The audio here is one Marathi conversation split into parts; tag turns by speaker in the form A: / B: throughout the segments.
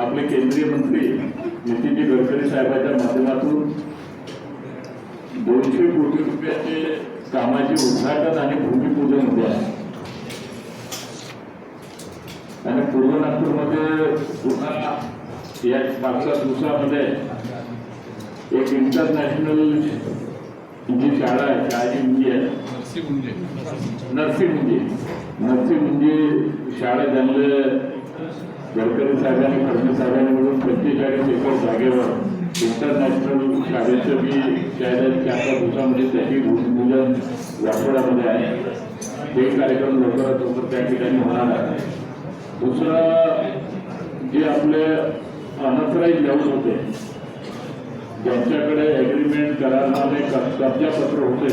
A: आपले केंद्रीय मंत्री नितीनजी गडकरी साहेबांच्या माध्यमातून दोनशे कोटी रुपयाचे कामाचे उद्घाटन आणि भूमिपूजन उद्या आहे आणि पूर्व नागपूरमध्ये पुन्हा या मागच्या दिवसामध्ये एक इंटरनॅशनल जी शाळा आहे शाळेची मुंजी आहे.
B: नरसी म्हणजे
A: नरसी मुंजी नरसी मुंजी शाळा ज्यांना गडकरी साहेबांनी फडणवीस साहेबांनी मिळून पंचेचाळीस एकर जागेवर इंटरनॅशनल शाळेचं मी शाळेच्या चार दिवसामध्ये त्याची भूमिपूजन वाठोड्यामध्ये आहे. हे कार्यक्रम लवकरात लवकर त्या ठिकाणी होणार आहे. दुसरं जे आपले अनथराईज लेवल होते ज्यांच्याकडे ॲग्रीमेंट करारनामे कब्जापत्र होते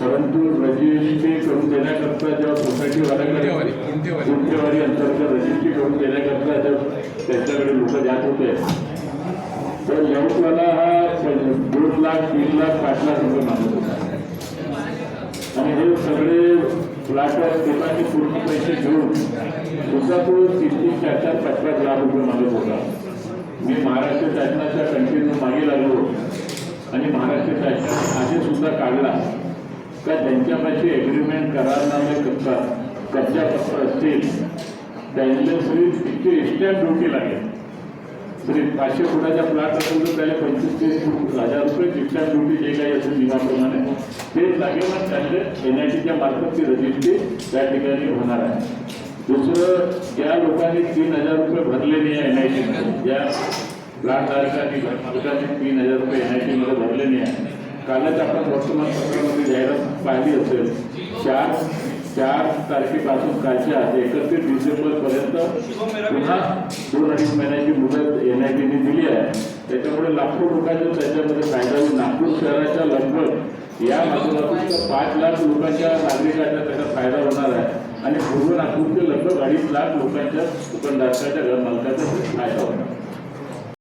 A: परंतु रजिस्ट्री करून देण्याकरता
B: गुंठेवारी, गुंठेवारी.
A: गुंठेवारी अंतर्गत रजिस्ट्री करून देण्याकरता त्यांच्याकडे लोक जात होते. तर लेआउटवाला हा दोन लाख तीन लाख पाच लाख रुपये मागत होता. आणि हे सगळे फ्लॅट लोकांनी पूर्ण पैसे घेऊन सुद्धा तो तीन तीन चार चार पाच पाच लाख रुपये मागत होता. मी महाराष्ट्र शासनाच्या कंटिन्यू मागे लागलो आणि महाराष्ट्र काढला त्या त्यांच्यापाशी एग्रीमेंट करारनामे करतात? कब्जापत्र असतील. त्यांना श्री तिथे एक्स्टॅम्प ड्युटी लागेल. तरी पाचशे फुटाच्या प्लॅट असेल तर त्याला पंचवीस ते हजार रुपये स्टॅम्प ड्युटी जे काही असेल नियमाप्रमाणे ते लागेल आणि त्यांना एन आय टीच्या मार्फत ती रजिस्ट्री त्या ठिकाणी होणार आहे. दुसरं ज्या लोकांनी तीन हजार रुपये भरले नाही आहे एन आय टीमध्ये ज्या प्लॉटधारकांनी घरमालकांनी तीन हजार रुपये एन आय टीमध्ये भरले नाही आहे कालच आपण वर्तमानपत्रामध्ये जाहिरात पाहिली असेल. चार चार तारखेपासून कालच्या एकतीस डिसेंबरपर्यंत पुन्हा दोन अडीच महिन्याची मुदत एन आय टीने दिली आहे. त्याच्यामुळे लाखो लोकांचा त्याच्यामध्ये फायदा होईल. नागपूर शहराच्या लगभग या माध्यमातून पाच लाख लोकांच्या नागरिकांचा त्याचा फायदा होणार आहे. आणि पूर्व नागपूरचे लगभग अडीच लाख लोकांच्या दुकानदाराच्या घर मालकाचा फायदा होणार